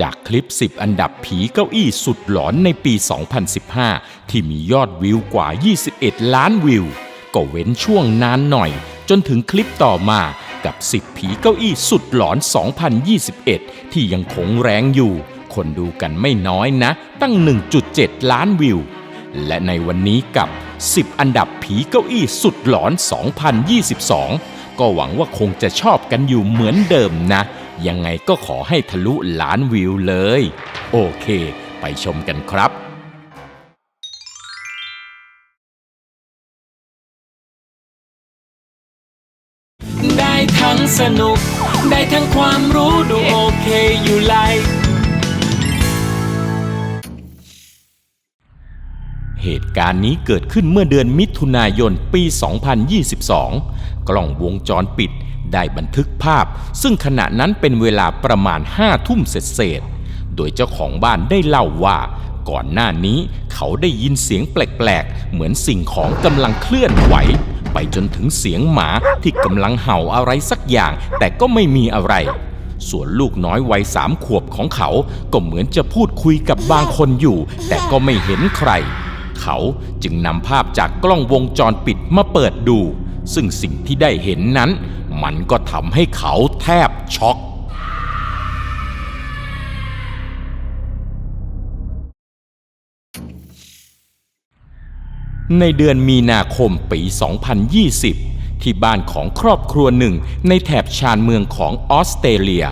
จากคลิป 10 อันดับผีเก้าอี้สุดหลอนในปี 2015 ที่มียอดวิวกว่า 21 ล้านวิว ก็เว้นช่วงนานหน่อย จนถึงคลิปต่อมากับ 10 ผีเก้าอี้สุดหลอน 2021 ที่ยังคงแรงอยู่ คนดูกันไม่น้อยนะ ตั้ง 1.7 ล้านวิว และในวันนี้กับ 10 อันดับผีเก้าอี้สุดหลอน 2022 ก็หวังว่าคงจะชอบกันอยู่เหมือนเดิมนะ ยังไงก็ขอให้ทะลุล้านวิวเลย โอเค ไปชมกันครับได้ทั้งสนุก ได้ทั้งความรู้ดูโอเคอยู่ไลค์ เหตุการณ์นี้เกิดขึ้นเมื่อเดือนมิถุนายนปี 2022 กล้องวงจรปิดได้บันทึกภาพ ซึ่งขณะนั้นเป็นเวลาประมาณ5ทุ่มเศษโดยเจ้าของบ้านได้เล่าว่า ก่อนหน้านี้เขาได้ยินเสียงแปลกๆ เหมือนสิ่งของกำลังเคลื่อนไหว ไปจนถึงเสียงหมาที่กำลังเห่าอะไรสักอย่าง แต่ก็ไม่มีอะไร ส่วนลูกน้อยวัยสามขวบของเขา ก็เหมือนจะพูดคุยกับบางคนอยู่ แต่ก็ไม่เห็นใคร เขาจึงนำภาพจากกล้องวงจรปิดมาเปิดดู ซึ่งสิ่งที่ได้เห็นนั้น มันก็ทำให้เขาแทบช็อกในเดือนมีนาคมปี 2020 ที่บ้านของครอบครัวหนึ่งในแถบชานเมืองของออสเตรเลีย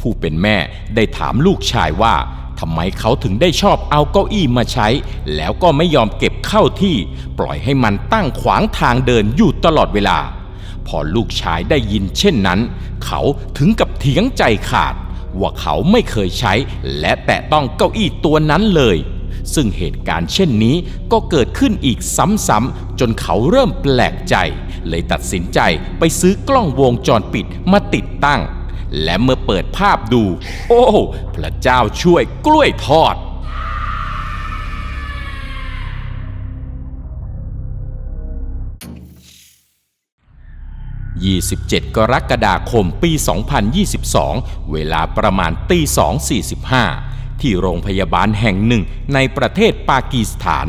ผู้เป็นแม่ได้ถามลูกชายว่า ทำไมเขาถึงได้ชอบเอาเก้าอี้มาใช้ แล้วก็ไม่ยอมเก็บเข้าที่ ปล่อยให้มันตั้งขวางทางเดินอยู่ตลอดเวลา พอลูกชายได้ยินเช่นนั้น เขาถึงกับเถียงใจขาด ว่าเขาไม่เคยใช้ และแตะต้องเก้าอี้ตัวนั้นเลย ซึ่งเหตุการณ์เช่นนี้ก็เกิดขึ้นอีกซ้ำๆจนเขาเริ่มแปลกใจ เลยตัดสินใจไปซื้อกล้องวงจรปิดมาติดตั้ง และเมื่อเปิดภาพดู โอ้ พระเจ้าช่วยกล้วยทอด 27 กรกฎาคมปี 2022 เวลาประมาณตี2.45 ที่โรงพยาบาลแห่งหนึ่งในประเทศปากีสถาน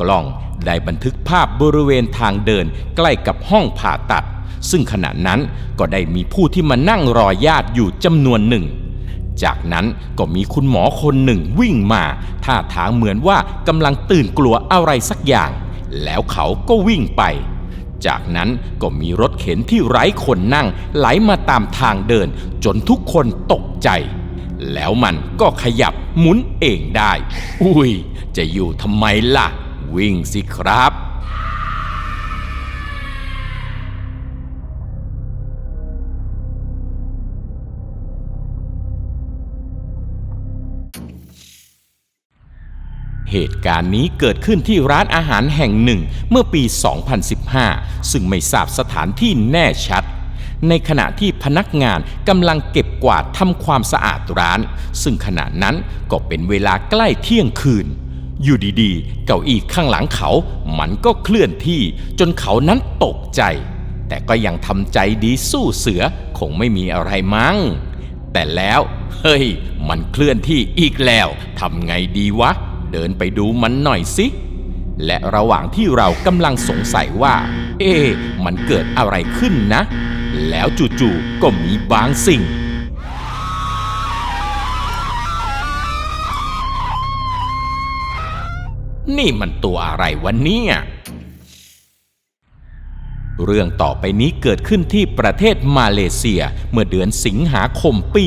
กล้องได้บันทึกภาพบริเวณทางเดินใกล้กับห้องผ่าตัด ซึ่งขณะนั้นก็ได้มีผู้ที่มานั่งรอญาติอยู่จำนวนหนึ่ง จากนั้นก็มีคุณหมอคนหนึ่งวิ่งมา ท่าทางเหมือนว่ากำลังตื่นกลัวอะไรสักอย่าง แล้วเขาก็วิ่งไป จากนั้นก็มีรถเข็นที่ไร้คนนั่งไหลมาตามทางเดิน จนทุกคนตกใจ แล้วมันก็ขยับหมุนเองได้ อุ้ย จะอยู่ทำไมล่ะ วิ่งสิครับ เหตุการณ์นี้เกิดขึ้นที่ร้านอาหารแห่งหนึ่งเมื่อปี 2015 ซึ่งไม่ทราบสถานที่แน่ชัด ในขณะที่พนักงานกำลังเก็บกวาดทำความสะอาดร้าน ซึ่งขณะนั้นก็เป็นเวลาใกล้เที่ยงคืน อยู่ดีๆ เก้าอี้ข้างหลังเขา มันก็เคลื่อนที่จนเขานั้นตกใจ แต่ก็ยังทำใจดีสู้เสือคงไม่มีอะไรมั้ง แต่แล้ว เฮ้ย มันเคลื่อนที่อีกแล้วทำไงดีวะ เดินไปดูมันหน่อยสิ และระหว่างที่เรากำลังสงสัยว่า เอ๊ะมันเกิดอะไรขึ้นนะ แล้วจู่ๆก็มีบางสิ่งนี่มันตัวอะไรวะเนี่ย เรื่องต่อไปนี้เกิดขึ้นที่ประเทศมาเลเซียเมื่อเดือนสิงหาคมปี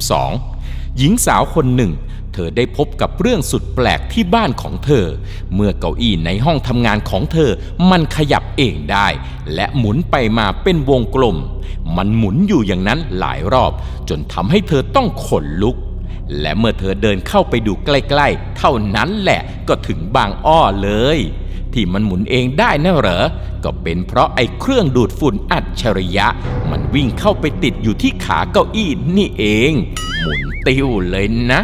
2022 หญิงสาวคนหนึ่ง เธอได้พบกับเรื่องสุดแปลกที่บ้านของเธอ เมื่อเก้าอี้ในห้องทำงานของเธอ มันขยับเองได้ และหมุนไปมาเป็นวงกลม มันหมุนอยู่อย่างนั้นหลายรอบ จนทำให้เธอต้องขนลุก และเมื่อเธอเดินเข้าไปดูใกล้ๆ เท่านั้นแหละก็ถึงบางอ้อเลย ที่มันหมุนเองได้นะเหรอ ก็เป็นเพราะไอ้เครื่องดูดฝุ่นอัจฉริยะ มันวิ่งเข้าไปติดอยู่ที่ขาเก้าอี้นี่เอง หมุนติ้วเลยนะ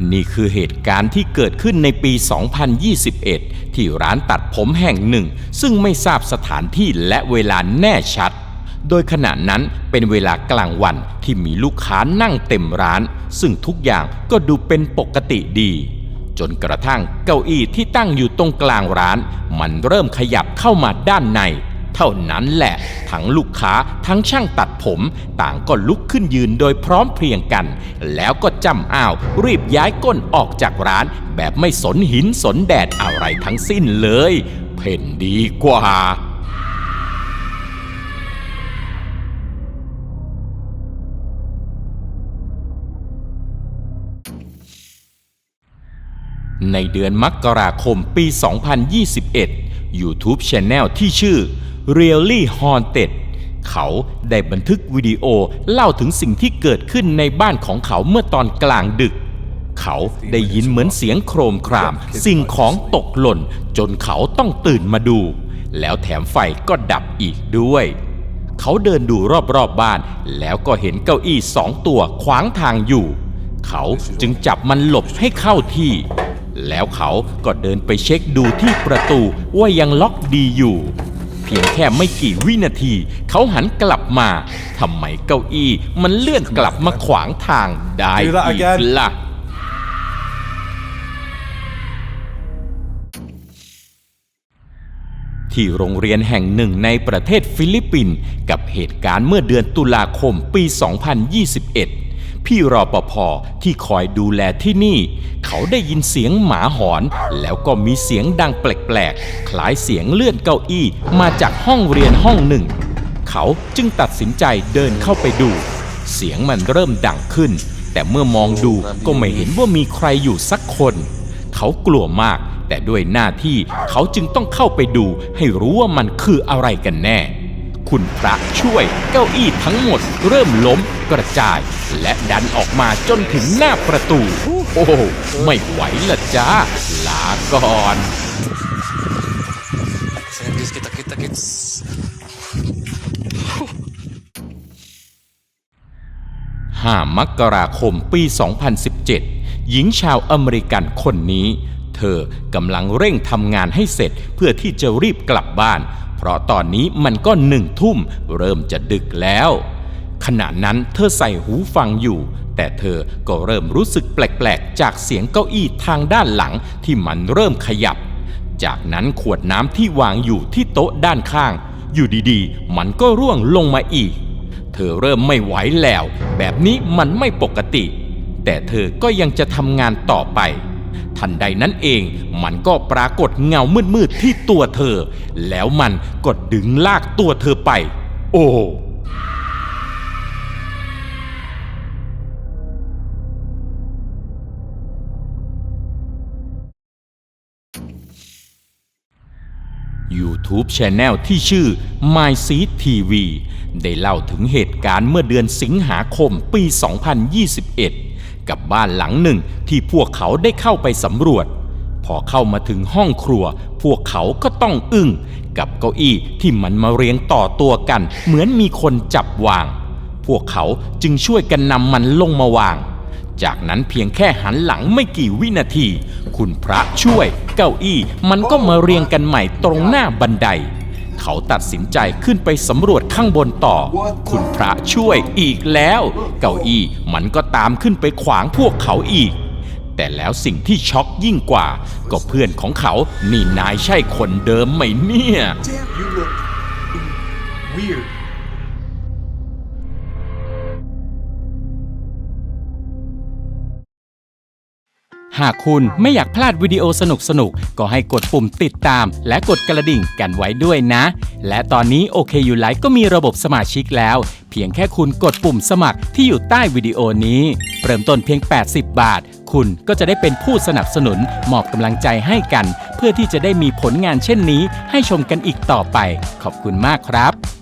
น นี่คือเหตุการณ์ที่เกิดขึ้นในปี 2021 ที่ร้านตัดผมแห่งหนึ่ง ซึ่งไม่ทราบสถานที่และเวลาแน่ชัด โดยขณะนั้นเป็นเวลากลางวันที่มีลูกค้านั่งเต็มร้าน ซึ่งทุกอย่างก็ดูเป็นปกติดี จนกระทั่งเก้าอี้ที่ตั้งอยู่ตรงกลางร้าน มันเริ่มขยับเข้ามาด้านใน ท่านั้นแหละ ทั้งลูกค้าทั้งช่างตัดผม ต่างก็ลุกขึ้นยืนโดยพร้อมเพรียงกัน แล้วก็จำอ้าว รีบย้ายก้นออกจากร้าน แบบไม่สนหินสนแดดอะไรทั้งสิ้นเลย เพ่นดีกว่าในเดือนมกราคมปี 2021 YouTube Channel ที่ชื่อ Really Haunted เขาได้บันทึกวิดีโอเล่าถึงสิ่งที่เกิดขึ้นในบ้านของเขาเมื่อตอนกลางดึก เขาได้ยินเหมือนเสียงโครมคราม สิ่งของตกหล่น จนเขาต้องตื่นมาดู แล้วแถมไฟก็ดับอีกด้วย เขาเดินดูรอบๆบบ้าน แล้วก็เห็นเก้าอี้สองตัวขวางทางอยู่ เขาจึงจับมันหลบให้เข้าที่ แล้วเขาก็เดินไปเช็คดูที่ประตูว่ายังล็อกดีอยู่ พียงแค่ไม่กี่วินาที เขาหันกลับมาทำไมเก้าอี้มันเลื่อนกลับมาขวางทางได้ Do that อีก again ล่ะ ที่โรงเรียนแห่งหนึ่งในประเทศฟิลิปปินส์กับเหตุการณ์เมื่อเดือนตุลาคมปี 2021 พี่รอปภที่คอยดูแลที่นี่ เขาได้ยินเสียงหมาหอน แล้วก็มีเสียงดังแปลกๆ คล้ายเสียงเลื่อนเก้าอี้มาจากห้องเรียนห้องหนึ่ง เขาจึงตัดสินใจเดินเข้าไปดู เสียงมันเริ่มดังขึ้น แต่เมื่อมองดูก็ไม่เห็นว่ามีใครอยู่สักคน เขากลัวมาก แต่ด้วยหน้าที่เขาจึงต้องเข้าไปดู ให้รู้ว่ามันคืออะไรกันแน่คุณพระช่วยเก้าอี้ทั้งหมดเริ่มล้ม กระจาย และดันออกมาจนถึงหน้าประตู โอ้ไม่ไหวละจ้า ลาก่อน Sayang kita kita kita. 5มกราคมปี 2017 หญิงชาวอเมริกันคนนี้ เธอกำลังเร่งทำงานให้เสร็จเพื่อที่จะรีบกลับบ้าน เพราะตอนนี้มันก็หนึ่งทุ่ม เริ่มจะดึกแล้ว ขณะนั้นเธอใส่หูฟังอยู่ แต่เธอก็เริ่มรู้สึกแปลกๆ จากเสียงเก้าอี้ทางด้านหลังที่มันเริ่มขยับ จากนั้นขวดน้ำที่วางอยู่ที่โต๊ะด้านข้าง อยู่ดีๆ มันก็ร่วงลงมาอีก เธอเริ่มไม่ไหวแล้ว แบบนี้มันไม่ปกติ แต่เธอก็ยังจะทำงานต่อไป ทันใดนั้นเองมันก็ปรากฏเงามืดๆที่ตัวเธอ แล้วมันก็ดึงลากตัวเธอไป โอ้ YouTube Channel ที่ชื่อ My Seed TV ได้เล่าถึงเหตุการณ์เมื่อเดือนสิงหาคมปี 2021 กับบ้านหลังหนึ่งที่พวกเขาได้เข้าไปสำรวจ พอเข้ามาถึงห้องครัว พวกเขาก็ต้องอึ้ง กับเก้าอี้ที่มันมาเรียงต่อตัวกัน เหมือนมีคนจับวาง พวกเขาจึงช่วยกันนำมันลงมาวาง จากนั้นเพียงแค่หันหลังไม่กี่วินาที คุณพระช่วย เก้าอี้มันก็มาเรียงกันใหม่ตรงหน้าบันได เขาตัดสินใจขึ้นไปสำรวจข้างบนต่อ คุณพระช่วยอีกแล้ว เก้าอี้มันก็ตามขึ้นไปขวางพวกเขาอีก แต่แล้วสิ่งที่ช็อกยิ่งกว่า ก็เพื่อนของเขานี่นายใช่คนเดิมไหมเนี่ย Damn, you look weird. หากคุณไม่อยากพลาดวิดีโอสนุกๆก็ให้กดปุ่มติดตาม และกดกระดิ่งกันไว้ด้วยนะ และตอนนี้โอเคอยู่ไลฟ์ก็มีระบบสมาชิกแล้ว เพียงแค่คุณกดปุ่มสมัครที่อยู่ใต้วิดีโอนี้ เริ่มต้นเพียง 80 บาท คุณก็จะได้เป็นผู้สนับสนุนมอบกำลังใจให้กัน เพื่อที่จะได้มีผลงานเช่นนี้ ให้ชมกันอีกต่อไป ขอบคุณมากครับ